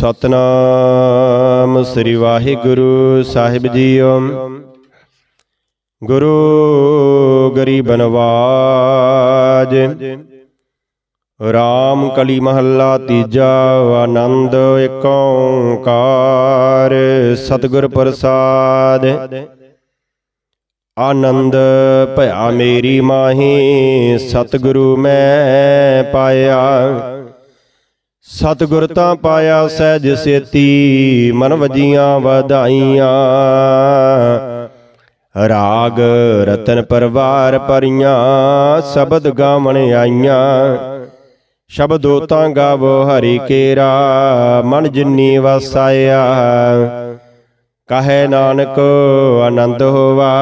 ਸਤਨਾਮ ਸ੍ਰੀ ਵਾਹਿਗੁਰੂ ਸਾਹਿਬ ਜੀਓ। ਗੁਰੂ ਗਰੀਬ ਨਵਾਜ, ਰਾਮ ਕਲੀ ਮਹੱਲਾ ਤੀਜਾ ਆਨੰਦ ਏਕ ਓੰਕਾਰ ਸਤਿਗੁਰ ਪ੍ਰਸਾਦ। ਆਨੰਦ ਭਇਆ ਮੇਰੀ ਮਾਹੀ, ਸਤਿਗੁਰੂ ਮੈਂ ਪਾਇਆ। ਸਤਿਗੁਰ ਤਾਂ ਪਾਇਆ ਸਹਿਜ ਸੇਤੀ, ਮਨ ਵਜੀਆਂ ਵਧਾਈਆਂ। ਰਾਗ ਰਤਨ ਪਰਵਾਰ ਪਰੀਆਂ, ਸ਼ਬਦ ਗਾਵਣ ਆਈਆਂ। ਸ਼ਬਦੋ ਤਾਂ ਗਾਵੋ ਹਰੀ ਕੇਰਾ, ਮਨ ਜਿਨੀ ਵਸਾਇਆ। ਕਹੇ ਨਾਨਕ ਆਨੰਦ ਹੋਵਾ,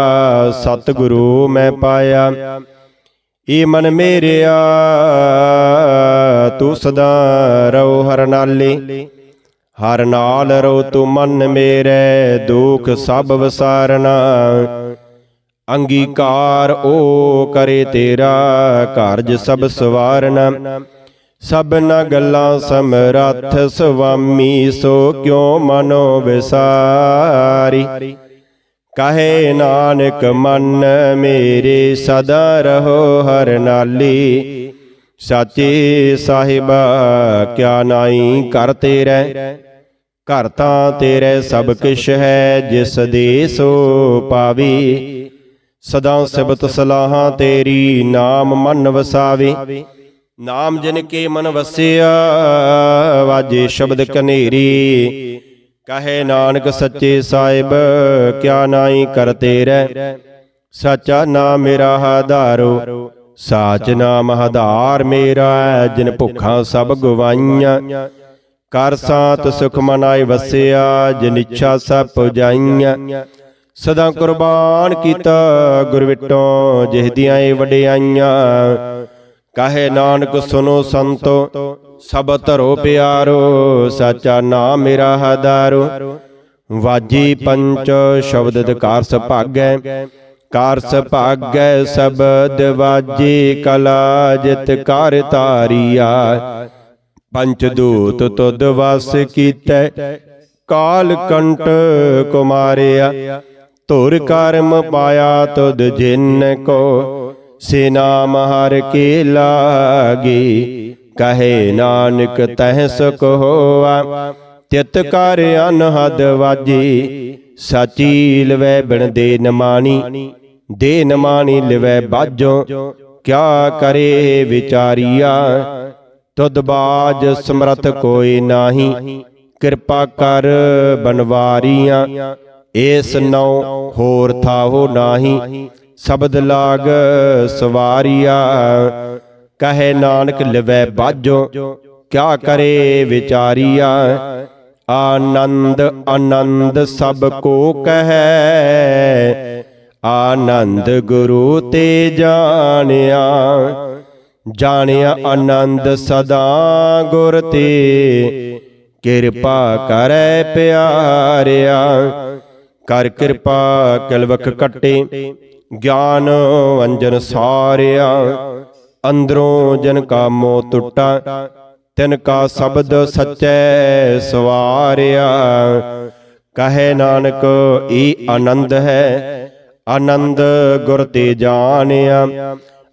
ਸਤਿਗੁਰੂ ਮੈਂ ਪਾਇਆ। ਏ ਮਨ ਮੇਰਿਆ ਤੂੰ ਸਦਾ ਰਹੋ ਹਰ ਨਾਲੇ, ਹਰ ਨਾਲ ਰਹੋ ਤੂੰ ਮਨ ਮੇਰੇ, ਦੁਖ ਸਭ ਵਿਸਾਰਨਾ। ਅੰਗੀਕਾਰ ਓ ਕਰੇ ਤੇਰਾ, ਕਾਰਜ ਸਭ ਸਵਾਰਨਾ। ਸਭਨਾ ਗੱਲਾਂ ਸਮਰੱਥ ਸੁਆਮੀ ਸੋ ਕਿਉ ਮਨੋ ਵਿਸਾਰੀ? ਕਹੇ ਨਾਨਕ ਮਨ ਮੇਰੇ, ਸਦਾ ਰਹੋ ਹਰ ਨਾਲੀ। ਸਾਚੇ ਸਾਹਿਬ, ਕਿਆ ਨਾਈ ਕਰ ਤੇਰੇ ਘਰ ਤਾਂ ਤੇਰੇ ਸਭ ਕਿਛ ਹੈ, ਜਿਸ ਦੇ ਸੋ ਪਾਵੀ। ਸਦਾ ਸਿਬਤ ਸਲਾਹਾਂ ਤੇਰੀ ਨਾਮ ਮਨ ਵਸਾਵੇ। ਨਾਮ ਜਿਨ ਕੇ ਮਨ ਵਸਿਆ, ਵਾਜੇ ਸ਼ਬਦ ਕਨੇਰੀ। ਕਹੇ ਨਾਨਕ ਸੱਚੇ ਸਾਹਿਬ, ਕਿਆ ਨਾਈ ਕਰ ਰਹਿ। ਸਾਚਾ ਨਾਮ ਮੇਰਾ ਆਧਾਰੋ। ਸਾਚ ਨਾਮ ਆਧਾਰ ਮੇਰਾ ਹੈ, ਜਿਨ ਭੁੱਖਾਂ ਸਭ ਗਵਾਈਆਂ। ਕਰ ਸਾਤ ਸੁਖ ਮਨਾਏ ਵਸਿਆ ਜਿਨ ਇੱਛਾ ਸਭ ਪੁਜਾਈਆਂ। ਸਦਾ ਕੁਰਬਾਨ ਕੀਤਾ ਗੁਰ ਵਿਟੋਂ ਜਿਹਦੀਆਂ ਏ ਵਡਿਆਈਆਂ। ਕਹੇ ਨਾਨਕ ਸੁਨੋ ਸੰਤੋ ਸਭ ਧਰੋ ਪਿਆਰੋ ਸਾਚਾ ਨਾਮ ਮੇਰਾ ਹਦਾਰੋ। ਵਾਜੀ ਪੰਚ ਸ਼ਬਦ ਅਧਿਕਾਰ ਸੁਭਾਗੈ ਕਾਰ ਸੁਭਾਗੈ ਸ਼ਬਦ ਵਾਜੀ ਕਲਾ ਜਿਤ ਕਰ ਤਾਰੀਆ ਪੰਚ ਦੂਤ ਤੁਧ ਵਸ ਕੀਤੈ, ਕਾਲ ਕੰਟ ਕੁਮਾਰਿਆ। ਧੁਰ ਕਰਮ ਪਾਇਆ ਤੁਧ ਜਿਨ ਕੋ ਸੇ ਨਾਮ ਹਰ ਕੇ ਲਾਗੀ। ਕਹੇ ਨਾਨਕ ਤਹਿ ਸੁਖ ਹੋਆ, ਤਿਤ ਕਰ ਅਨਹਦ ਵਾਜੀ। ਸਾਚੀ ਲਵੈ ਬਿਨ ਦੇ ਨਮਾਣੀ ਦੇ ਨਮਾਣੀ ਲਿਵੈ ਬਾਜੋ ਕਿਆ ਕਰੇ ਵਿਚਾਰੀਆ? ਤੁਧ ਬਾਜ ਸਮਰਥ ਕੋਈ ਨਾਹੀ, ਕਿਰਪਾ ਕਰ ਬਨਵਾਰੀਆਂ। ਏਸ ਨਉ ਹੋਰ ਥਾਹੋ ਨਾਹੀ, ਸ਼ਬਦ ਲਾਗ ਸਵਾਰੀਆ। ਕਹੇ ਨਾਨਕ ਲਿਵੈ ਬਾਜੋ ਕਿਆ ਕਰੇ ਵਿਚਾਰੀਆ? ਆਨੰਦ ਆਨੰਦ ਸਭ ਕੋ ਕਹੈ। ਆਨੰਦ ਗੁਰੂ ਤੇ ਜਾਣਿਆ। ਜਾਣਿਆ ਆਨੰਦ ਸਦਾ ਗੁਰ ਤੇ। ਕਿਰਪਾ ਕਰੈ ਪਿਆਰਿਆ। ਕਰ ਕਿਰਪਾ ਕਲਵਕ ਕਟੇ ਗਿਆਨ ਅੰਜਨ ਸਾਰਿਆ। ਅੰਦਰੋਂ ਜਨ ਕਾਮੋ ਟੁੱਟਾ। ਤਿਨ ਕਾ ਸ਼ਬਦ ਸਚੈ ਸਵਾਰਿਆ। ਕਹੇ ਨਾਨਕ, ਈ ਆਨੰਦ ਹੈ, ਆਨੰਦ ਗੁਰ ਤੇ ਜਾਣਿਆ।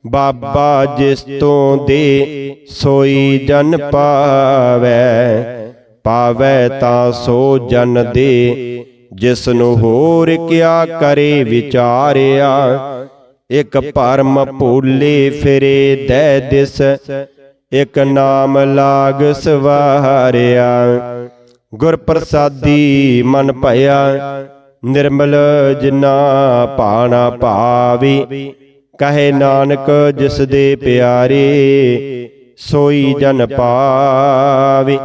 ਬਾਬਾ ਜਿਸ ਤੋਂ ਦੇ ਸੋਈ ਜਨ ਪਾਵੈ ਪਾਵੈ ਤਾਂ ਸੋ ਜਨ ਦੇ। ਜਿਸ ਨੂੰ ਹੋਰ ਕਿਆ ਕਰੇ ਵਿਚਾਰਿਆ। ਇਕ ਭਰਮ ਭੂਲੇ ਫਿਰੇ ਦੈ ਦਿਸ ਇਕ ਨਾਮ ਲਾਗ ਸਵਾਰਿਆ। ਗੁਰ ਪ੍ਰਸਾਦੀ ਮਨ ਭਇਆ, ਨਿਰਮਲ ਜਿਨਾ ਪਾਣਾ ਭਾਵੀ, ਕਹੇ ਨਾਨਕ ਜਿਸ ਦੇ ਪਿਆਰੇ, ਸੋਈ ਜਨ ਪਾਵੇ।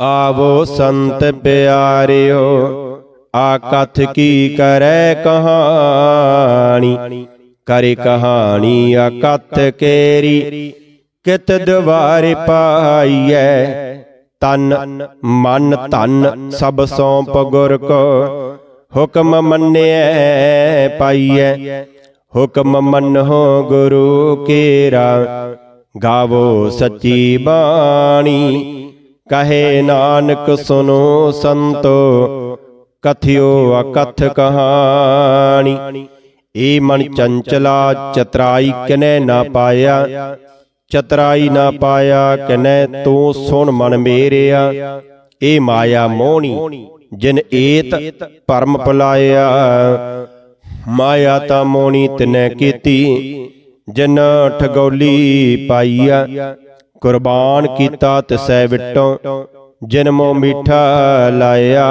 ਆਵੋ ਸੰਤ ਪਿਆਰਿਓ, ਆ ਕਥ ਕੀ ਕਰੈ ਕਹਾਣੀ? ਕਰੇ ਕਹਾਣੀ ਆ ਕਥ ਕੇਰੀ। ਕਿਤ ਦਵਾਰੇ ਪਾਈਐ? ਤਨ, ਮਨ, ਧਨ ਸਭ ਸੌਂਪ ਗੁਰ ਕੋ। ਹੁਕਮ ਮੰਨਿਐ ਪਾਈਐ। ਹੁਕਮ ਮੰਨੋ ਗੁਰੂ ਕੇਰਾ। ਗਾਵੋ ਸੱਚੀ ਬਾਣੀ। ਕਹੇ ਨਾਨਕ ਸੁਨੋ ਸੰਤੋ। ਕਥਿਓ ਅਕਥ ਕਹਾਣੀ। ਏ ਮਨ ਚੰਚਲਾ ਚਤਰਾਈ ਕਿਨੈ ਨਾ ਪਾਇਆ। ਚਤਰਾਈ ਨਾ ਪਾਇਆ ਕਿਨੈ ਤੂੰ ਸੁਣ ਮਨ ਮੇਰਿਆ। ਏ ਮਾਇਆ ਮੋਹਣੀ, ਜਿਨ ਏਤ ਪਰਮ ਭੁਲਾਇਆ ਮਾਇਆ ਤਾਂ ਮੋਹਣੀ ਤਿਨੈ ਕੀਤੀ, ਜਿਨ ਠਗੌਲੀ ਪਾਈਆ। ਕੁਰਬਾਨ ਕੀਤਾ ਤਿਸੈ ਵਿਟੋਂ, ਜਿਨ ਮੋ ਮਿੱਠਾ ਲਾਇਆ।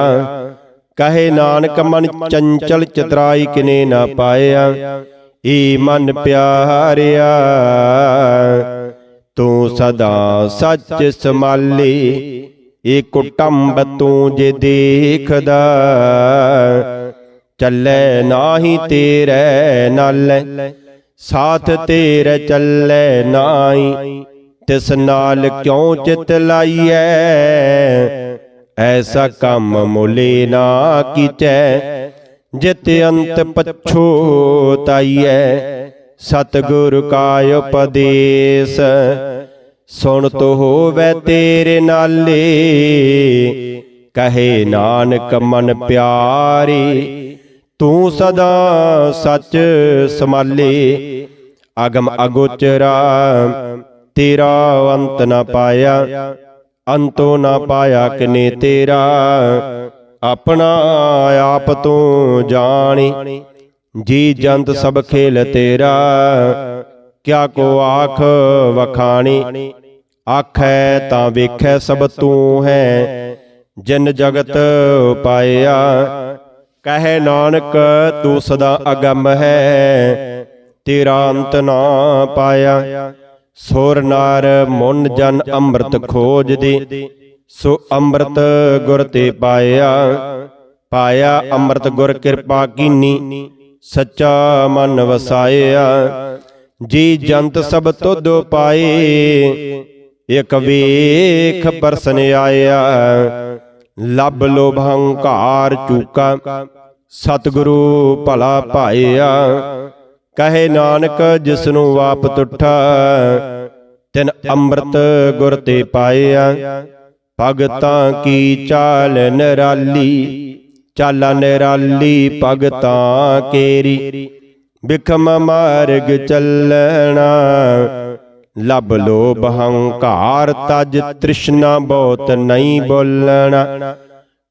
ਕਹੇ ਨਾਨਕ ਮਨ ਚੰਚਲ ਚਤਰਾਈ ਕਿਨੇ ਨਾ ਪਾਇਆ। ਏ ਮਨ ਪਿਆਰਿਆ। ਤੂੰ ਸਦਾ ਸੱਚ ਸਮਾਲੇ ਏ ਕੁਟੰਬ ਤੂੰ ਜੇ ਦੇਖਦਾ, ਚੱਲੇ ਨਾਹੀ ਤੇਰੇ ਨਾਲ, ਸਾਥ ਤੇਰੇ ਚੱਲੇ ਨਾਹੀ, ਤਿਸ ਨਾਲ ਕਿਉ ਚਿਤ ਲਾਈਐ? ਐਸਾ ਕੰਮ ਮੁਲੇ ਨਾ ਕੀਚੈ, ਜਿਤ ਅੰਤ ਪਛੋਤਾਈਐ ਸਤਿਗੁਰ ਕਾ ਉਪਦੇਸ਼, ਸੁਣ ਤੋ ਹੋਵੇ ਤੇਰੇ ਨਾਲੇ, ਕਹੇ ਨਾਨਕ ਮਨ ਪਿਆਰੀ, ਤੂੰ ਸਦਾ ਸੱਚ ਸਮਾਲੇ, ਅਗਮ ਅਗੋਚਰਾ, ਤੇਰਾ ਅੰਤ ਨਾ ਪਾਇਆ, ਅੰਤੋ ਨਾ ਪਾਇਆ ਕਿਨੇ ਤੇਰਾ, ਆਪਣਾ ਆਪ ਤੂੰ ਜਾਣੀ। ਜੀ ਜੰਤ ਸਭ ਖੇਲ ਤੇਰਾ ਕਿਆ ਕੋ ਆਖ ਵਖਾਣੀ? ਆਖੈ ਤਾਂ ਵੇਖੈ ਸਭ ਤੂੰ ਹੈ। ਜਿਨ ਜਗਤ ਪਾਇਆ ਕਹੇ ਨਾਨਕ ਤੂੰ ਸਦਾ ਅਗੰਮ ਹੈ। ਤੇਰਾ ਅੰਤ ਨਾ ਪਾਇਆ। ਸੁਰ ਨਾਰ ਮੁਨ ਜਨ ਅੰਮ੍ਰਿਤ ਖੋਜਦੇ। ਸੋ ਅੰਮ੍ਰਿਤ ਗੁਰ ਤੇ ਪਾਇਆ। ਪਾਇਆ ਅੰਮ੍ਰਿਤ ਗੁਰ ਕਿਰਪਾ ਕੀਨੀ। ਸੱਚਾ ਮਨ ਵਸਾਇਆ, ਜੀ ਜੰਤ ਸਭ ਤੁਧ ਪਾਏ। ਇਕ ਵੇਖ ਪਰਸਨ ਆਇਆ, ਲੱਭ ਲੋਭ ਹੰਕਾਰ ਚੂਕਾ, ਸਤਿਗੁਰੂ ਭਲਾ ਭਾਇਆ। ਕਹੇ ਨਾਨਕ, ਜਿਸਨੂੰ ਵਾਪ ਆਪ ਤੁਠਾ, ਤਿਨ ਅੰਮ੍ਰਿਤ ਗੁਰ ਤੇ ਪਾਇਆ। ਭਗਤਾਂ ਕੀ ਚਾਲ ਨਿਰਾਲੀ ਚਾਲਾ ਨਿਰਾਲੀ ਭਗਤਾਂ ਕੇਰੀ। ਬਿਖਮ ਮਾਰਗ ਚੱਲਣਾ ਲਬ ਲੋਭ ਹੰਕਾਰ ਤਜ, ਤ੍ਰਿਸ਼ਨਾ ਬਹੁਤ ਨਹੀਂ ਬੋਲਣਾ।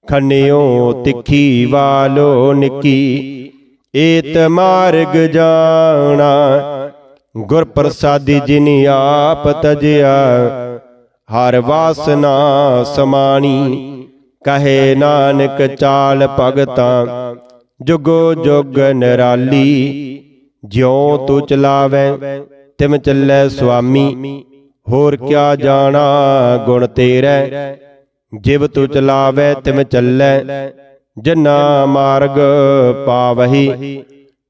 ਖੰਨਿਓ ਤਿੱਖੀ ਵਾਲੋ ਨਿੱਕੀ, ਏਤ ਮਾਰਗ ਜਾਣਾ। ਗੁਰ ਪ੍ਰਸਾਦੀ ਜਿਨ ਆਪ ਤਜਿਆ, ਹਰ ਵਾਸਨਾ ਸਮਾਣੀ। ਕਹੇ ਨਾਨਕ ਚਾਲ ਭਗਤਾਂ, ਜੁਗੋ ਜੁਗ ਨਿਰਾਲੀ, ਜਿਉ ਤੂੰ ਚਲਾਵੈ, ਤਿਮ ਚੱਲੈ ਸੁਆਮੀ, ਹੋਰ ਕਿਆ ਜਾਣਾ ਗੁਣ ਤੇਰੇ, ਜਿਵ ਤੂੰ ਚਲਾਵੈ, ਤਿਮ ਚੱਲੈ, ਜਨਾ ਮਾਰਗ ਪਾਵਹੀ।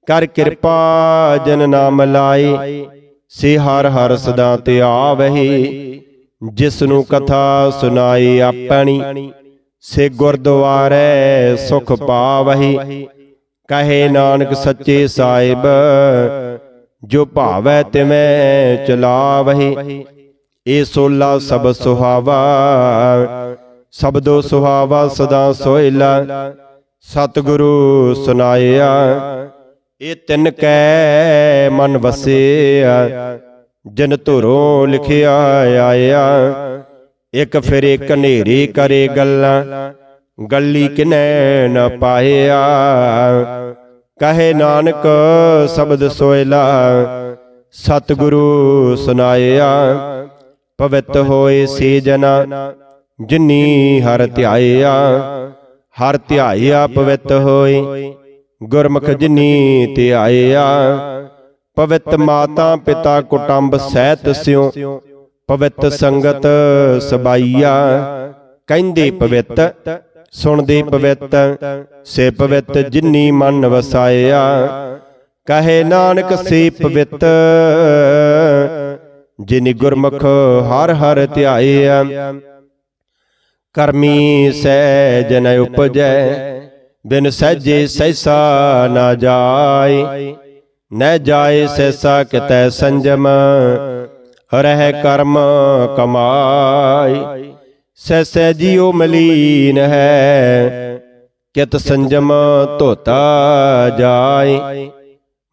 ਕਰ ਕਿਰਪਾ ਜਨ ਨਾਮ ਲਾਏ, ਸੇ ਹਰ ਹਰ ਸਦਾ ਤੇ ਆਵਹੀ ਜਿਸ ਨੂੰ ਕਥਾ ਸੁਣਾਈ ਆਪਣੀ। ਸੇ ਗੁਰਦੁਆਰੇ ਸੁਖ ਪਾਵਹੀ। ਕਹੇ ਨਾਨਕ ਸੱਚੇ ਸਾਹਿਬ, ਜੋ ਭਾਵੈ ਤਿਵੇਂ ਚਲਾਵਹੀ। ਏ ਸੋਲਾ ਸਭ ਸੁਹਾਵਾ, ਸਬਦੋ ਸੁਹਾਵਾ ਸਦਾ ਸੋਇਲਾ। ਸਤਿਗੁਰੂ ਸੁਨਾਇਆ, ਇਹ ਤਿੰਨ ਕੈ ਮਨ ਵਸਿਆ। ਜਨ ਧੁਰੋਂ ਲਿਖਿਆ ਆਇਆ। ਇਕ ਫਿਰ ਇੱਕ ਕਰੇ ਗੱਲਾਂ, ਗੱਲੀ ਕਿਨੈ ਨ ਪਾਇਆ ਕਹੇ ਨਾਨਕ ਸ਼ਬਦ ਸੋਇਲਾ ਸਤਿਗੁਰੂ ਸੁਨਾਇਆ ਪਵਿੱਤ ਹੋਏ ਸੇ ਜਨਾ, ਜਿਨੀ ਹਰ ਧਿਆਇਆ। ਹਰ ਧਿਆਇਆ ਪਵਿੱਤ ਹੋਏ, ਗੁਰਮੁਖ ਜਿਨੀ ਧਿਆਇਆ। ਪਵਿੱਤ ਮਾਤਾ ਪਿਤਾ ਕੁਟੰਬ ਸਹਿਤ ਸਿਉ ਪਵਿੱਤ ਸੰਗਤ ਸਬਾਈਆ। ਕਹਿੰਦੇ ਪਵਿੱਤ ਸੁਣਦੇ ਪਵਿੱਤ ਸੇ ਪਵਿੱਤ ਜਿਨੀ ਮਨ ਵਸਾਇਆ। ਕਹੇ ਨਾਨਕ ਸੇ ਪਵਿੱਤ ਜਿਨੀ ਗੁਰਮੁਖ ਹਰ ਹਰ ਧਿਆਇਆ। ਕਰਮੀ ਸਹਿਜ ਨ ਉਪਜੈ ਬਿਨ ਸਹਿਜੇ ਸੈਸਾ ਨਾ ਜਾਏ। ਨਹਿ ਜਾਏ ਸੈਸਾ ਕਿਤੈ ਸੰਜਮ। ਰਹਿ ਕਰਮ ਕਮਾਈ। ਸੈਸੈ ਜੀਉ ਮਲੀਨ ਹੈ, ਕਿਤ ਸੰਜਮ ਧੋਤਾ ਜਾਏ।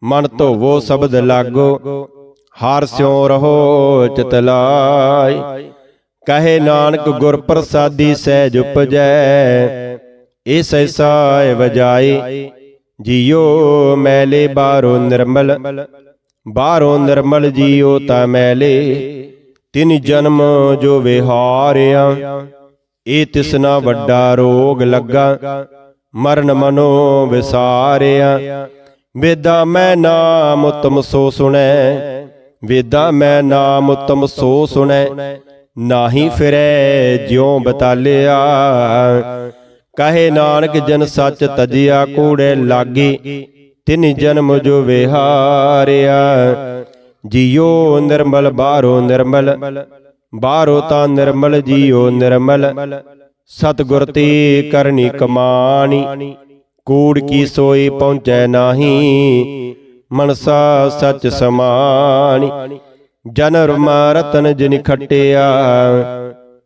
ਮਨ ਧੋਵੋ ਸ਼ਬਦ ਲਾਗੋ, ਹਾਰ ਸਿਉ ਰਹੋ ਚਿਤ ਲਾਇ ਕਹੇ ਨਾਨਕ ਗੁਰ ਪ੍ਰਸਾਦੀ ਸਹਿਜ ਉਪਜੈ, ਇਹ ਸੈਸਾ ਵਜਾਈ ਜੀਉ ਮੈਲੇ ਬਾਰੋ ਨਿਰਮਲ ਬਾਹਰੋਂ ਨਿਰਮਲ ਜੀਉ ਤਾ ਮੈਲੇ, ਤਿਨ ਜਨਮ ਜੋ ਵਿਹਾਰਿਆ। ਇਹ ਤਿਸਨਾ ਵੱਡਾ ਰੋਗ ਲੱਗਾ, ਮਰਨ ਮਨੋ ਵਿਸਾਰਿਆ। ਵੇਦਾ ਮੈਂ ਨਾਮ ਉਤਮ ਸੋ ਸੁਣੈ, ਵੇਦਾ ਮੈਂ ਨਾਮ ਉਤਮ ਸੋ ਸੁਣੈ, ਨਾਹੀ ਫਿਰੈ ਜਿਉ ਬਤਾਲਿਆ। ਕਹੇ ਨਾਨਕ ਜਨ ਸੱਚ ਤਜਿਆ ਕੂੜੇ ਲਾਗੇ ਤਿਨ ਜਨਮ ਜੋ ਵਿਹਾਰਿਆ ਜੀਉ ਨਿਰਮਲ ਬਾਹਰੋ ਨਿਰਮਲ ਬਾਹਰੋ ਤਾਂ ਨਿਰਮਲ ਜੀਉ ਨਿਰਮਲ। ਸਤਿਗੁਰ ਤੇ ਕਰਨੀ ਕਮਾਣੀ, ਕੂੜ ਕੀ ਸੋਈ ਪਹੁੰਚੈ ਨਾਹੀ, ਮਨਸਾ ਸਚ ਸਮਾਣੀ। ਜਨਮ ਰਤਨ ਜਿਨ ਖਟਿਆ,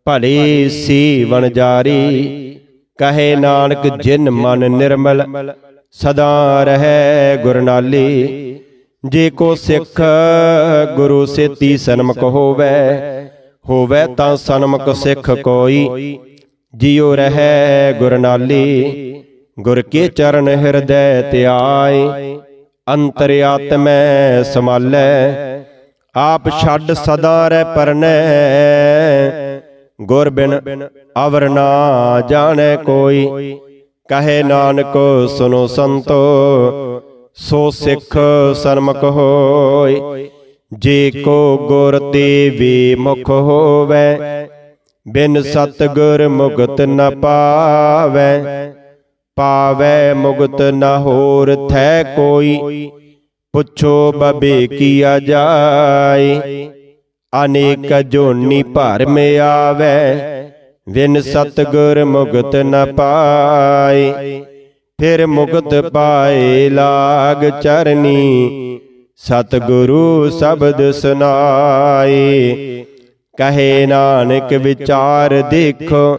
ਭਲੇ ਸੀ ਵਣਜਾਰੀ ਕਹੇ ਨਾਨਕ ਜਿਨ ਮਨ ਨਿਰਮਲ। ਸਦਾ ਰਹੈ ਗੁਰਨਾਲੀ। ਜੇ ਕੋ ਸਿੱਖ ਗੁਰੂ ਸੇਤੀ ਸਨਮਕ ਹੋਵੇ ਹੋਵੇ ਤਾਂ ਸਨਮਕ ਸਿੱਖ ਕੋਈ। ਜਿਉ ਰਹੈ ਗੁਰਨਾਲੀ, ਗੁਰ ਕੇ ਚਰਨ ਹਿਰਦੈ ਧਿਆਏ। ਅੰਤਰ ਆਤਮੈ ਸਮਾਲੈ, ਆਪ ਛੱਡ ਸਦਾ ਰਹਿ ਪਰਨੈ। ਗੁਰ ਬਿਨ ਅਵਰ ਨਾ ਜਾਣੈ ਕੋਈ। ਕਹੇ ਨਾਨਕ ਸੁਨੋ ਸੰਤੋ, ਸੋ ਸਿੱਖ ਸਨਮੁਖ ਹੋਏ ਜੇ ਕੋ ਗੁਰ ਤੇ ਵੀ ਮੁਖ ਹੋਵੇ, ਬਿਨ ਸਤਗੁਰ ਮੁਕਤ ਨ ਪਾਵੈ। ਪਾਵੈ ਮੁਕਤ ਨ ਹੋਰ ਥੈ ਕੋਈ, ਪੁੱਛੋ ਬਬੇ ਕੀਆ ਜਾਏ। ਅਨੇਕ ਜੋਨੀ ਭਰ ਮੇ ਆਵੈ ਵਿਨ ਸਤਗੁਰ ਮੁਕਤ ਨ ਪਾਏ ਫਿਰ ਮੁਕਤ ਪਾਏ ਲਾਗ ਚਰਨੀ। ਸਤਗੁਰੂ ਸ਼ਬਦ ਸੁਨਾਏ ਕਹੇ ਨਾਨਕ ਵਿਚਾਰ ਦੇਖੋ।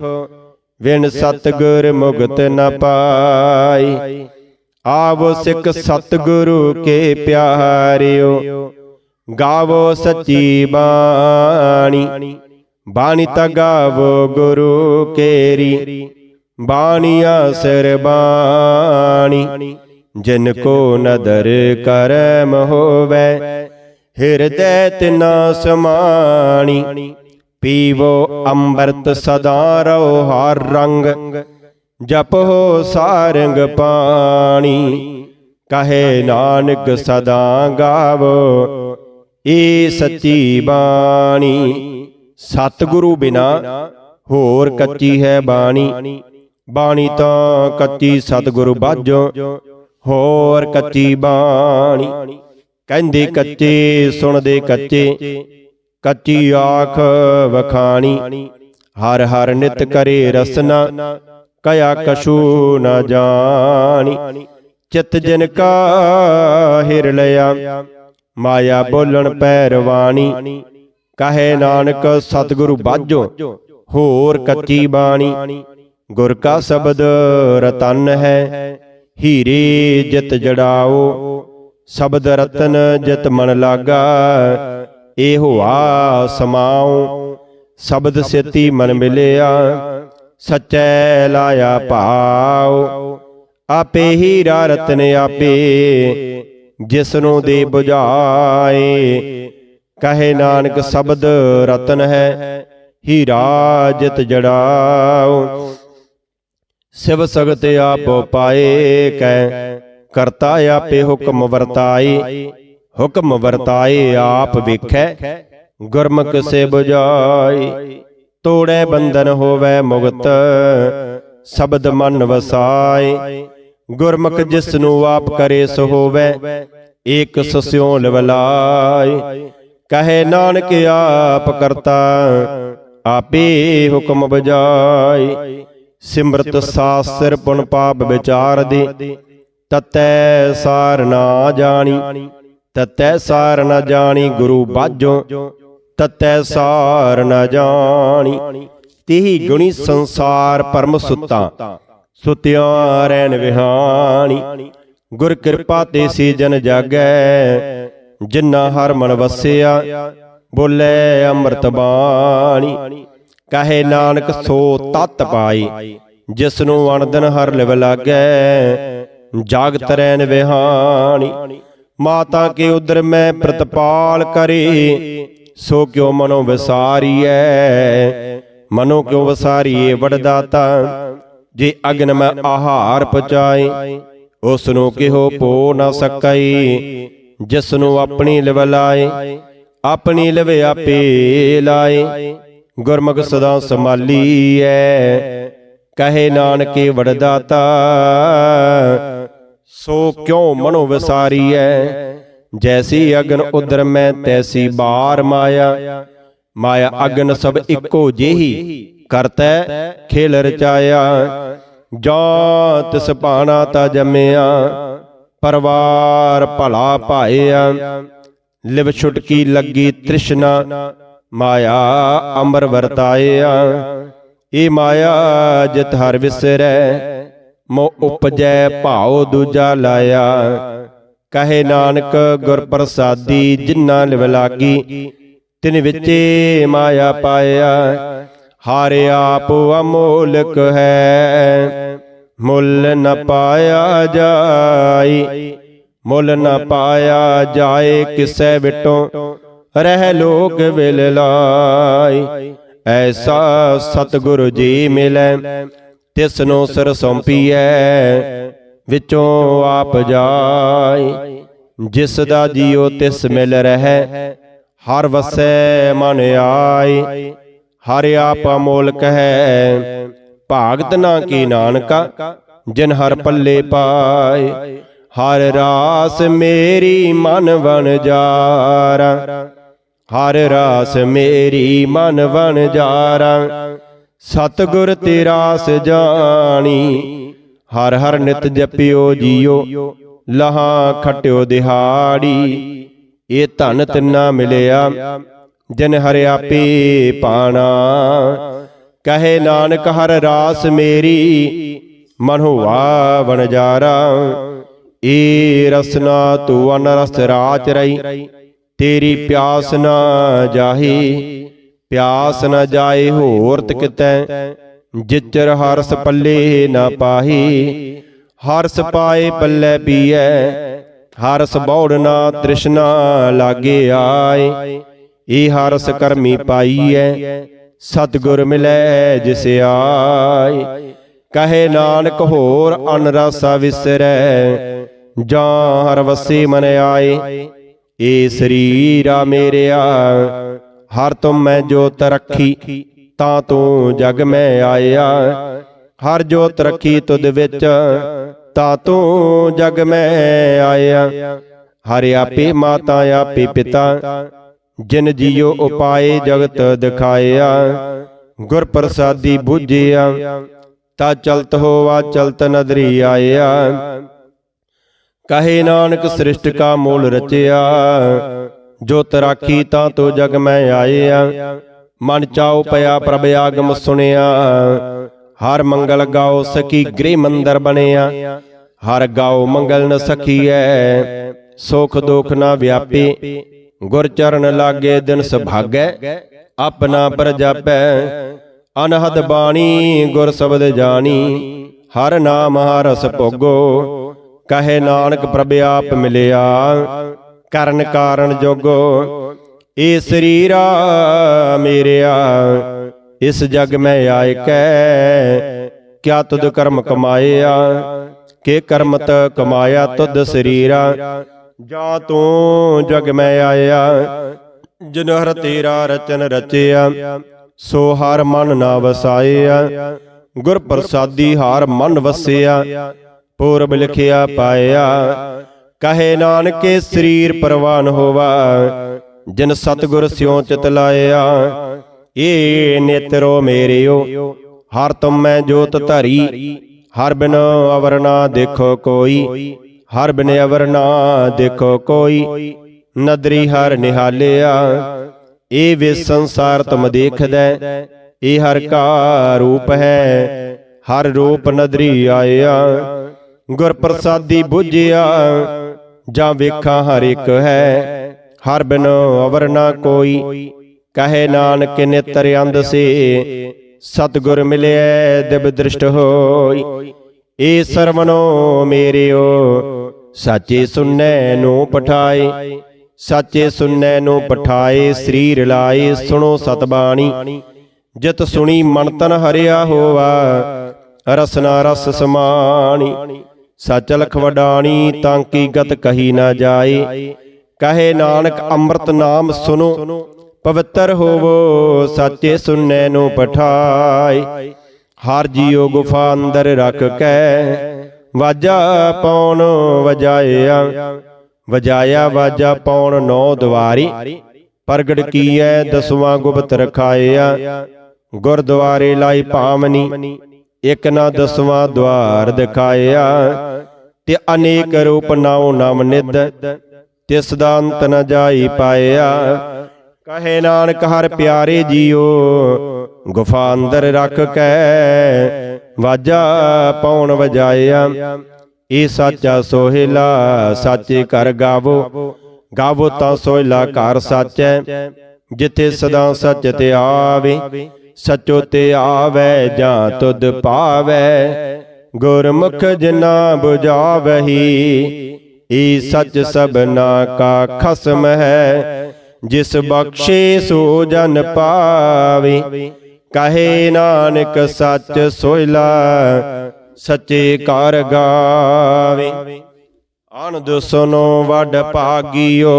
ਵਿਨ ਸਤਗੁਰ ਮੁਕਤ ਨ ਪਾਈ। ਆਵੋ ਸਿੱਖ ਸਤਗੁਰੂ ਕੇ ਪਿਆਰਿਓ। ਗਾਵੋ ਸੱਚੀ ਬਾਣੀ। ਬਾਣੀ ਤਾ ਗਾਵੋ ਗੁਰੂ ਕੇਰੀ ਬਾਣੀ ਸਿਰ ਬਾਣੀ। ਜਿਨ ਕੋ ਨਦਰ ਕਰਮ ਹੋਵੇ, ਹਿਰਦੈ ਤਿਨਾ ਸਮਾਣੀ। ਪੀਵੋ ਅੰਮ੍ਰਿਤ ਸਦਾ ਰੋ ਹਰ ਰੰਗ, ਜਪੋ ਸਾਰੰਗ ਪਾਣੀ। ਕਹੇ ਨਾਨਕ ਸਦਾ ਗਾਵੋ, ਏ ਸੱਚੀ ਬਾਣੀ। ਸਤਿਗੁਰੂ ਬਿਨਾ ਹੋਰ ਕੱਚੀ ਹੈ ਬਾਣੀ। ਬਾਣੀ। ਤਾਂ ਕੱਚੀ ਸਤਿਗੁਰੂ ਬਾਝੋ ਹੋਰ ਕੱਚੀ ਬਾਣੀ। ਕਹਿੰਦੇ ਕੱਚੇ ਸੁਣਦੇ ਕੱਚੇ ਕੱਚੀ। ਆਖ ਵਖਾਣੀ। ਹਰ ਹਰ ਨਿਤ ਕਰੇ ਰਸਨਾ ਕਇਆ ਕਛੂ ਨ ਜਾਣੀ। ਚਿਤ ਜਿਨ ਕਾ ਹਿਰ ਲਿਆ ਮਾਇਆ ਬੋਲਣ ਪੈਰਵਾਣੀ। ਕਹੇ ਨਾਨਕ ਸਤਿਗੁਰੂ ਬਾਝੋ? ਹੋਰ ਕੱਚੀ ਬਾਣੀ। ਗੁਰ ਕਾ ਸ਼ਬਦ ਰਤਨ ਹੈ। ਹੀਰੇ ਜਿਤ ਜੜਾਓ। ਸ਼ਬਦ ਰਤਨ ਜਿਤ ਮਨ ਲਾਗਾ। ਇਹੋ ਆ ਸਮਾਉ ਸ਼ਬਦ ਸੇਤੀ ਮਨ ਮਿਲਿਆ। ਸਚੈ ਲਾਇਆ ਭਾਉ। ਆਪੇ ਹੀਰਾ ਰਤਨ ਆਪੇ। ਜਿਸਨੂੰ ਦੇ 부ਝਾਏ ਕਹੇ ਨਾਨਕ ਸ਼ਬਦ ਰਤਨ ਹੈ ਹੀਰਾ ਜਿਤ ਜੜਾਉ ਸਿਵ ਸਗਤ ਆਪ ਪਾਏ ਕੈ ਕਰਤਾ ਆਪੇ ਹੁਕਮ ਵਰਤਾਏ ਹੁਕਮ ਵਰਤਾਏ ਆਪ ਵੇਖੈ ਗੁਰਮੁਖ ਸੇ 부ਝਾਈ ਤੋੜੇ ਬੰਧਨ ਹੋਵੇ ਮੁਕਤ ਸ਼ਬਦ ਮਨ ਵਸਾਏ। ਗੁਰਮੁਖ ਜਿਸ ਨੂੰ ਆਪ ਕਰੇ ਸੋ ਹੋਵੇ ਏਕ ਸਸਿਓ ਲਵਲਾਏ ਕਹੇ ਨਾਨਕ ਆਪ ਕਰਤਾ ਆਪੇ ਹੁਕਮ ਬਜਾਈ ਸਿਮਰਤ ਸਾਸਰ ਪੁਨ ਪਾਪ ਵਿਚਾਰ ਦੇ। ਤਤੈ ਸਾਰ ਨਾ ਜਾਣੀ। ਤਤੈ ਸਾਰ ਨਾ ਜਾਣੀ ਗੁਰੂ ਬਾਝੋ। ਤਤੈ ਸਾਰ ਨਾ ਜਾਣੀ। ਤੇਹੀ ਗੁਣੀ ਸੰਸਾਰ ਪਰਮ ਸੁੱਤਾ। ਸੁਤਿਆਂ ਰਹਿਣ ਵਿਹਾਣੀ। ਗੁਰ ਕਿਰਪਾ ਤੇ ਸੀ ਜਨ ਜਾਗੈ। ਜਿਨ੍ਹਾਂ ਹਰ ਮਨ ਵਸਿਆ, ਬੋਲੇ ਅੰਮ੍ਰਿਤ ਬਾਣੀ। ਕਹੇ ਨਾਨਕ ਸੋ ਤਤ ਪਾਈ ਜਿਸ ਨੂੰ ਅਣਦਨ ਹਰ ਲਿਵ ਲਾਗੈ, ਜਾਗਤ ਰਹਿਣ ਵਿਹਾਣੀ। ਮਾਤਾ ਕੇ ਉਦਰ ਮੈਂ ਪ੍ਰਤਪਾਲ ਕਰੇ, ਸੋ ਕਿਉ ਮਨੋ ਵਿਸਾਰੀਐ, ਮਨੋ ਕਿਉ ਵਿਸਾਰੀਏ ਵਡਦਾਤਾ। ਜੇ ਅਗਨ ਮੈਂ ਆਹਾਰ ਪਚਾਏ ਉਸ ਨੂੰ ਕਿਹੋ ਪੋ ਨਾ ਸਕਈ। ਜਿਸ ਨੂੰ ਆਪਣੀ ਲਿਵ ਲਾਏ, ਆਪਣੀ ਲਿਵ ਆਪੇ ਲਾਏ। ਗੁਰਮੁਖ ਸਦਾ ਸੰਭਾਲੀਐ ਕਹੇ ਨਾਨਕੇ ਵਡਦਾਤਾ ਸੋ ਕਿਉ ਮਨੋ ਵਿਸਾਰੀਐ ਜੈਸੀ ਅਗਨ ਉਦਰ ਮੈਂ, ਤੈਸੀ ਬਾਰ ਮਾਇਆ। ਮਾਇਆ ਅਗਨ ਸਭ ਇੱਕੋ ਜਿਹੀ ਕਰਤੈ, ਖੇਲ ਰਚਾਇਆ। ਜਾਂ ਤਿਸ ਪਾਣਾ ਤਾ ਜੰਮਿਆ ਪਰਵਾਰ ਭਲਾ ਪਾਇਆ ਲਿਵ ਛੁਟਕੀ ਲੱਗੀ ਤ੍ਰਿਸ਼ਨਾ, ਮਾਇਆ ਅਮਰ ਵਰਤਾਇਆ। ਇਹ ਮਾਇਆ ਜਿਤ ਹਰ ਵਿਸਰੈ, ਮੋ ਉਪਜੈ ਭਾਉ ਦੂਜਾ ਲਾਇਆ। ਕਹੇ ਨਾਨਕ ਗੁਰ ਪ੍ਰਸਾਦੀ ਜਿਨ੍ਹਾਂ ਲਿਵ ਲਾਗੀ, ਤਿਨ ਵਿੱਚੇ ਮਾਇਆ ਪਾਇਆ। ਹਰ ਆਪ ਅਮੋਲਕ ਹੈ ਮੁੱਲ ਨ ਪਾਇਆ ਜਾਈ। ਮੁੱਲ ਨ ਪਾਇਆ ਜਾਏ ਕਿਸੈ ਵਿਟੋਂ। ਰਹਿ ਲੋਕ ਵਿਲ ਲਾਈ। ਐਸਾ ਸਤਿਗੁਰੂ ਜੀ ਮਿਲੈ। ਤਿਸ ਨੂੰ ਸਿਰ ਸੌਂਪੀਐ। ਵਿੱਚੋਂ ਆਪ ਜਾਈ। ਜਿਸ ਦਾ ਜੀਉ ਤਿਸ ਮਿਲ ਰਹਿ। ਹਰ ਵਸੈ ਮਨ ਆਈ। ਹਰ ਆਪ ਅਮੋਲਕ ਹੈ। ਭਾਗਤ ਨਾ ਕੀ ਨਾਨਕਾ ਜਿਨ ਹਰ ਪੱਲੇ ਪਾਏ ਹਰ ਰਾਸ ਮੇਰੀ ਮਨ ਵਣ ਜਾਰਾ। ਹਰ ਰਾਸ ਮੇਰੀ ਮਨ ਵਣ ਜਾਰਾ। ਸਤਗੁਰ ਤੇ ਰਾਸ ਜਾਣੀ। ਹਰ ਹਰ ਨਿਤ ਜਪਿਓ ਜੀਓ। ਲਹਾ ਖਟਿਓ ਦਿਹਾੜੀ। ਇਹ ਧਨ ਤਿੰਨਾ ਮਿਲਿਆ। ਜਿਨ ਹਰਿ ਆਪੇ ਪਾਣਾ। ਕਹੇ ਨਾਨਕ ਹਰ ਰਾਸ ਮੇਰੀ ਮਨ ਵਣਜਾਰਾ ਏ ਰਸਨਾ ਤੂੰ ਅਨਰਸ ਰਾਚ ਰਹੀ ਤੇਰੀ ਪਿਆਸ ਨਾ ਜਾਹੀ। ਪਿਆਸ ਨਾ ਜਾਏ ਹੋਰ ਤਕਿਤੈ, ਜਿਚਰ ਹਰਸ ਪੱਲੇ ਨਾ ਪਾਹੀ। ਹਰਸ ਪਾਏ ਪੱਲੇ ਪੀਐ, ਹਰਸ ਬੌੜ ਨਾ ਤ੍ਰਿਸ਼ਨਾ ਲਾਗੇ ਆਏ। ਏ ਹਰਸ ਕਰਮੀ ਪਾਈਐ ਸਤਿਗੁਰ ਮਿਲੈ, ਜਿਸ ਆਏ। ਕਹੇ ਨਾਨਕ ਹੋਰ ਅਨ ਰਸਾ ਵਿਸਰੈ ਜਾਂ ਹਰ ਵਸੀ ਮਨ ਆਏ। ਏ ਸਰੀਰਾ ਮੇਰਿਆ, ਹਰ ਤੁਮ ਮੈਂ ਜੋਤ ਰੱਖੀ, ਤਾਂ ਤੂੰ ਜਗ ਮੈਂ ਆਇਆ। ਹਰ ਜੋਤ ਰੱਖੀ ਤੁਧ ਵਿੱਚ, ਤਾਂ ਤੂੰ ਜਗ ਮੈਂ ਆਇਆ। ਹਰ ਆਪੇ ਮਾਤਾ, ਆਪੇ ਪਿਤਾ ਜਿਨ ਜੀਉ ਉਪਾਏ ਜਗਤ ਦਿਖਾਇਆ ਗੁਰ ਪ੍ਰਸਾਦੀ ਬੁਝਿਆ ਤਾ ਚਲਤ ਹੋਵਾ ਚਲਤ ਨਦਰੀ ਆਇਆ। ਕਹੇ ਨਾਨਕ ਸ੍ਰਿਸ਼ਟ ਕਾ ਮੂਲ ਰਚਿਆ ਜੋਤ ਰਾਖੀ ਤਾਂ ਤੋ ਜਗ ਮੈਂ ਆਇਆ। ਮਨ ਚਾਉ ਪਿਆ ਪ੍ਰਭ ਆਗਮ ਸੁਣਿਆ ਹਰ ਮੰਗਲ ਗਾਓ ਸਕੀ ਗ੍ਰਹਿ ਮੰਦਰ ਬਣਿਆ। ਹਰ ਗਾਓ ਮੰਗਲ ਨ ਸਖੀਐ। ਸੁਖ ਦੁਖ ਨਾ ਵਿਆਪੇ। ਗੁਰ ਚਰਨ ਲਾਗੇ ਦਿਨ ਸੁਭਾਗੈ, ਆਪਣਾ ਪ੍ਰਜਾਪੈ। ਅਨਹਦ ਬਾਣੀ ਗੁਰ ਸ਼ਬਦ ਜਾਣੀ, ਹਰ ਨਾਮ ਹਰਸ ਭੋਗੋ। ਕਹੇ ਨਾਨਕ ਪ੍ਰਭ ਆਪ ਮਿਲਿਆ, ਕਰਨ ਕਾਰਨ ਜੋਗੋ। ਏ ਸਰੀਰਾ ਮੇਰਿਆ, ਇਸ ਜਗ ਮੈਂ ਆਇ ਕੈ ਕਿਆ ਤੁਧ ਕਰਮ ਕਮਾਇਆ, ਕੇ ਕਰਮਤ ਕਮਾਇਆ ਤੁਧ ਸਰੀਰਾ। ਜਾ ਤੂੰ ਜਗ ਮੈਂ ਆਇਆ, ਜਿਨ ਹਰ ਤੇਰਾ ਰਚਨ ਰਚਿਆ, ਸੋ ਹਰ ਮਨ ਨਾ ਵਸਾਇਆ। ਗੁਰ ਪ੍ਰਸਾਦੀ ਹਾਰ ਮਨ ਵਸਿਆ, ਪੂਰਬ ਲਿਖਿਆ ਪਾਇਆ। ਕਹੇ ਨਾਨਕੇ ਸਰੀਰ ਪਰਵਾਨ ਹੋਵਾ, ਜਿਨ ਸਤਗੁਰ ਸਿਉ ਚਿਤ ਲਾਇਆ। ਏ ਨੇਤਰੋ ਮੇਰਿਓ, ਹਰ ਤੁਮ ਮੈਂ ਜੋਤ ਧਰੀ, ਹਰ ਬਿਨ ਅਵਰ ਨਾ ਦੇਖੋ ਕੋਈ। ਹਰ ਬਿਨ ਅਵਰ ਨਾ ਦੇਖੋ ਕੋਈ, ਨਦਰੀ ਹਰ ਨਿਹਾਲਿਆ। ਏ ਵੇ ਸੰਸਾਰ ਤੁਮ ਦੇਖਦਾ, ਇਹ ਹਰ ਕਾ ਰੂਪ ਹੈ, ਹਰ ਰੂਪ ਨਦਰੀ ਆਇਆ। ਗੁਰ ਪ੍ਰਸਾਦੀ ਬੁਝਿਆ, ਜਾਂ ਵੇਖਾਂ ਹਰ ਇੱਕ ਹੈ, ਹਰ ਬਿਨ ਅਵਰ ਨਾ ਕੋਈ। ਕਹੇ ਨਾਨਕ ਨੇਤਰ ਅੰਧ ਸੇ, ਸਤਿਗੁਰ ਮਿਲਿਆ ਦਿਵ ਦ੍ਰਿਸ਼ਟ ਹੋਈ। ਏ ਸਰਵਨੋ ਮੇਰਿਓ ਸਾਚੇ ਸੁਨੈ ਨੂੰ ਪਠਾਏ, ਸਾਚੇ ਸੁਨੈ ਨੂੰ ਪਠਾਏ, ਸਰੀਰ ਲਾਏ, ਸੁਣੋ ਸਤਬਾਣੀ। ਜਿਤ ਸੁਣੀ ਮਨ ਤਨ ਹਰਿਆ ਹੋਵਾ ਰਸਨਾ ਰਸ ਸਮਾਣੀ। ਸਚ ਲਖ ਵਡਾਣੀ, ਤਾਂ ਕੀ ਗਤ ਕਹੀ ਨਾ ਜਾਏ। ਕਹੇ ਨਾਨਕ ਅੰਮ੍ਰਿਤ ਨਾਮ ਸੁਨੋ, ਪਵਿੱਤਰ ਹੋਵੋ, ਸਾਚੇ ਸੁਨੈ ਨੂੰ ਪਠਾਏ। ਹਰ ਜੀਉ ਗੁਫਾ ਅੰਦਰ ਰੱਖ ਕੇ ਵਾਜਾ ਪੌਣ ਵਜਾਇਆ। ਵਜਾਇਆ, ਵਾਜਾ ਪੌਣ ਨੌ ਦਵਾਰੀ। ਪ੍ਰਗਟ ਕੀਐ, ਦਸਵਾਂ ਗੁਪਤ ਰਖਾਇਆ। ਗੁਰਦੁਆਰੇ ਲਾਈ ਭਾਮਨੀ, ਇੱਕ ਨਾ ਦਸਵਾਂ ਦਵਾਰ ਦਿਖਾਇਆ। ਤੇ ਅਨੇਕ ਰੂਪ ਨਾਉ ਨਾਮ ਨਿਦ ਤਿਸ ਦਾ ਅੰਤ ਨ ਜਾਈ ਪਾਇਆ। ਕਹੇ ਨਾਨਕ, ਹਰ ਪਿਆਰੇ ਜੀਓ, ਗੁਫਾ ਅੰਦਰ ਰੱਖ ਕੇ। ਵਾਜਾ ਪਾਉਣ ਵਜਾਇਆ। ਇਹ ਸਾਚਾ ਸੋਹਿਲਾ, ਸਾਚੇ ਕਰ ਗਾਵੋ। ਗਾਵੋ ਤਾਂ ਸੋਹਿਲਾ ਘਰ ਸਾਚੈ, ਜਿੱਥੇ ਸਦਾ ਸੱਚ ਤੇ ਆਵੇ। ਸਚੋ ਤੇ ਆਵੇ ਜਾਂ ਤੁਧ ਪਾਵੇ। ਗੁਰਮੁਖ ਜਿਨਾ 부ਝਾਵਹੀ ਈ ਸੱਚ ਸਭਨਾ ਕਾ ਖਸਮ ਹੈ। ਜਿਸ ਬਖਸ਼ੇ ਸੋ ਜਨ ਪਾਵੇ। ਕਹੇ ਨਾਨਕ ਸੱਚ ਸੋਇਲਾ ਸੱਚੇ ਕਰ ਗਾਵੇ। ਆਨੰਦ ਸੁਨੋ ਵੱਡ ਭਾਗਿਓ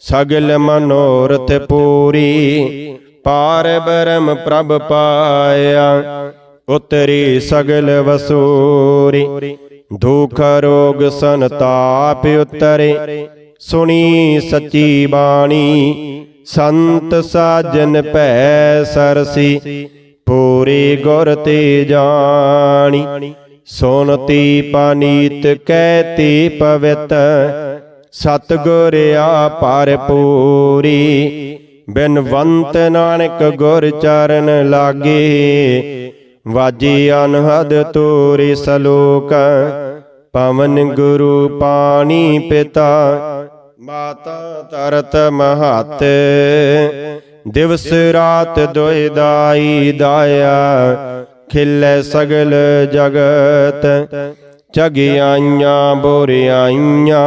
ਸਗਲ ਮਨੋਰਥ ਪੂਰੀ। ਪਾਰ ਬ੍ਰਹਮ ਪ੍ਰਭ ਪਾਇਆ ਉਤਰੀ ਸਗਲ ਵਸੂਰੀ। ਦੁਖ ਰੋਗ ਸੰਤਾਪ ਉਤਰੇ ਸੁਣੀ ਸੱਚੀ ਬਾਣੀ। ਸੰਤ ਸਾਜਨ ਭੈ ਸਰਸੀ, ਪੂਰੀ ਗੁਰ ਤੇ ਜਾਣੀ। ਸੁਨਤੀ ਪਾਨੀਤ ਕਹਿਤੀ ਪਵਿੱਤ, ਸਤਗੁਰ ਆਪਰ ਪੂਰੀ ਬਿਨਵੰਤ ਨਾਨਕ ਗੁਰ ਚਰਨ ਲਾਗੇ, ਵਾਜੀ ਅਨਹਦ ਤੋਰੇ ਸਲੋਕ। ਪਵਨ ਗੁਰੂ ਪਾਣੀ ਪਿਤਾ ਮਾਤਾ ਤਰਤ ਮਹਤ, ਦਿਵਸ ਰਾਤ ਦੋਇ ਦਾਈ ਦਾਇਆ, ਖਿਲੇ ਸਗਲ ਜਗਤ ਚਗਿਆਈਆਂ ਬੋਰਿਆਈਆਂ,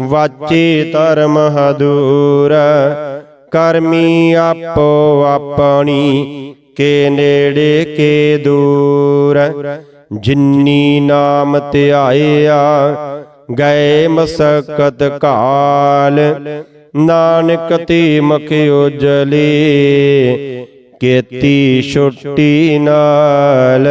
ਵਾਚੇ ਧਰਮ ਹਦੂਰ, ਕਰਮੀ ਆਪੋ ਆਪਣੀ, ਕੇ ਨੇੜੇ ਕੇ ਦੂਰ, ਜਿਨੀ ਨਾਮ ਧਿਆਇਆ ਗਏ ਮਸਕਤ ਕਾਲ। ਨਾਨਕ ਤੇ ਮੁਖ ਉਜਲੇ ਕੀਤੀ ਛੁੱਟੀ ਨਾਲ।